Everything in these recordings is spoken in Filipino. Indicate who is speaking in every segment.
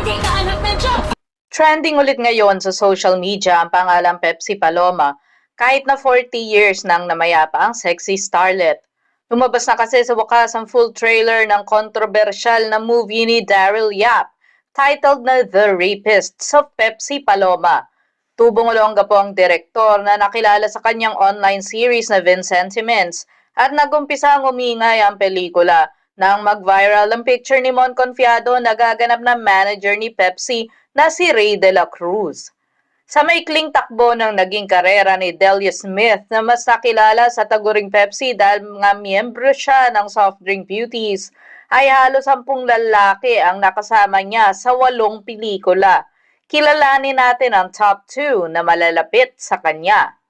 Speaker 1: Hindi ka anak ng Diyos!
Speaker 2: Trending ulit ngayon sa social media ang pangalang Pepsi Paloma kahit na 40 years nang namayapa ang sexy starlet. Lumabas na kasi sa wakas ang full trailer ng kontrobersyal na movie ni Daryl Yap titled na The Rapists of Pepsi Paloma. Tubong Olonga po ang direktor na nakilala sa kanyang online series na Vincent Simmons at nagumpisa ang umingay ang pelikula nang mag-viral ang picture ni Mon Confiado na gaganap na manager ni Pepsi na si Ray De La Cruz. Sa maikling takbo ng naging karera ni Delia Smith na mas nakilala sa taguring Pepsi dahil mga miyembro siya ng soft drink beauties, ay halos sampung lalaki ang nakasama niya sa walong pelikula. Kilalanin natin ang top 2 na malalapit sa kanya.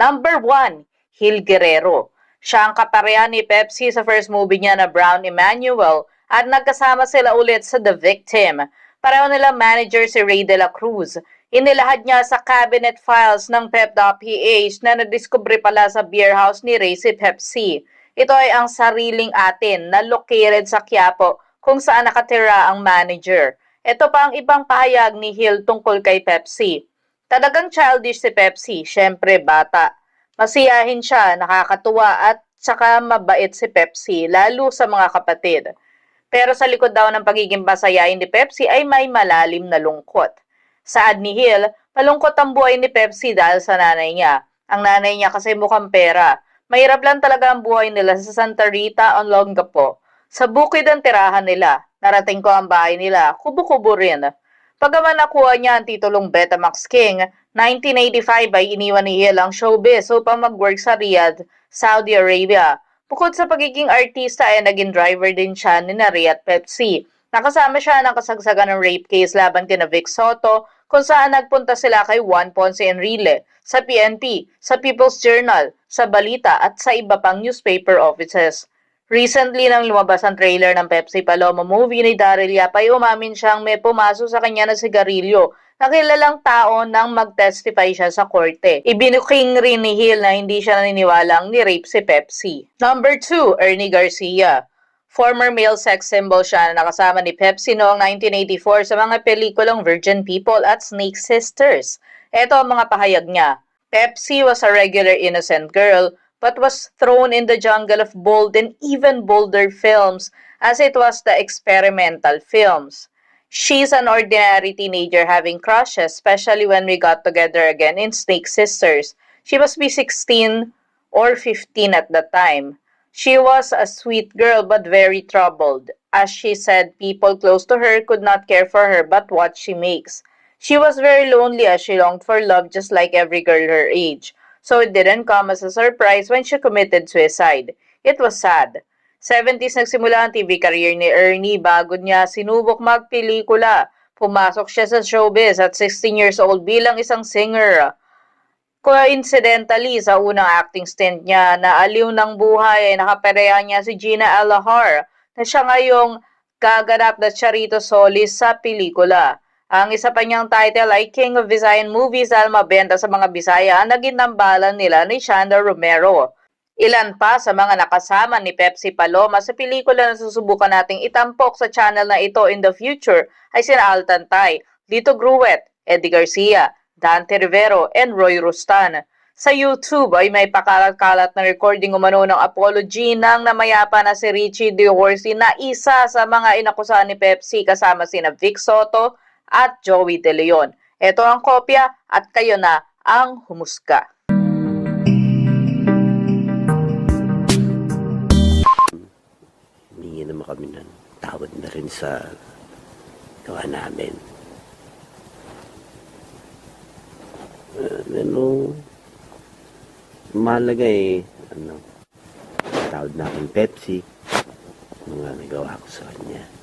Speaker 2: Number 1, Hil Guerrero. Siya ang kaparehan ni Pepsi sa first movie niya na Brown Emmanuel at nagkasama sila ulit sa The Victim. Pareho nilang manager si Ray De La Cruz. Inilahad niya sa cabinet files ng Pep.ph na nadiskubre pala sa beer house ni Ray si Pepsi. Ito ay ang sariling atin na located sa Quiapo kung saan nakatira ang manager. Ito pa ang ibang pahayag ni Hill tungkol kay Pepsi. Talagang childish si Pepsi, syempre bata. Masiyahin siya, nakakatuwa at saka mabait si Pepsi, lalo sa mga kapatid. Pero sa likod daw ng pagiging masayahin ni Pepsi ay may malalim na lungkot. Saad ni Hill, malungkot ang buhay ni Pepsi dahil sa nanay niya. Ang nanay niya kasi mukhang pera. Mahirap lang talaga ang buhay nila sa Santa Rita, Olongapo. Sa bukid ang tirahan nila. Narating ko ang bahay nila, kubo-kubo rin. Pagaman nakuha niya ang titulong Betamax King, 1985 ay iniwan ni Hill ang showbiz upang mag-work sa Riyadh, Saudi Arabia. Bukod sa pagiging artista ay naging driver din siya ni at Pepsi. Nakasama siya ng kasagsagan ng rape case laban kina Vic Soto kung saan nagpunta sila kay Juan Ponce Enrile, sa PNP, sa People's Journal, sa Balita at sa iba pang newspaper offices. Recently nang lumabas ang trailer ng Pepsi Paloma movie ni Daryl Yap ay umamin siyang may pumaso sa kanya na sigarilyo na kilalang tao nang mag-testify siya sa korte. Ibinuking rin ni Hill na hindi siya naniniwalang ni-rape si Pepsi. Number 2, Ernie Garcia. Former male sex symbol siya na nakasama ni Pepsi noong 1984 sa mga pelikulang Virgin People at Snake Sisters. Ito ang mga pahayag niya. Pepsi was a regular innocent girl but was thrown in the jungle of bold and even bolder films as it was the experimental films. She's an ordinary teenager having crushes, especially when we got together again in Snake Sisters. She must be 16 or 15 at the time. She was a sweet girl but very troubled. As she said, people close to her could not care for her but what she makes. She was very lonely as she longed for love just like every girl her age. So it didn't come as a surprise when she committed suicide. It was sad. 70s nagsimula ang TV career ni Ernie bago niya sinubok magpelikula. Pumasok siya sa showbiz at 16 years old bilang isang singer. Coincidentally, sa unang acting stint niya na aliw ng buhay ay nakapareha niya si Gina Alahar na siya ngayong gaganap na Charito Solis sa pelikula. Ang isa pa niyang title ay King of Visayan Movies dahil mabenta sa mga Bisaya ang naging tambalan nila ni Shanda Romero. Ilan pa sa mga nakasama ni Pepsi Paloma sa pelikula na susubukan nating itampok sa channel na ito in the future ay sina Altan Tay, Lito Gruet, Eddie Garcia, Dante Rivero, and Roy Rustan. Sa YouTube ay may pakalat-kalat na recording umano ng apology ng namayapa na si Richie De Horsey na isa sa mga inakusahan ni Pepsi kasama sina Vic Soto at Joey De Leon. Ito ang kopya at kayo na ang humusga.
Speaker 3: humingi naman kami ng tawad na rin sa gawa namin. Uh, ano, mahalaga eh, ano, tawad na aking Pepsi, mga nagawa ko sa kanya.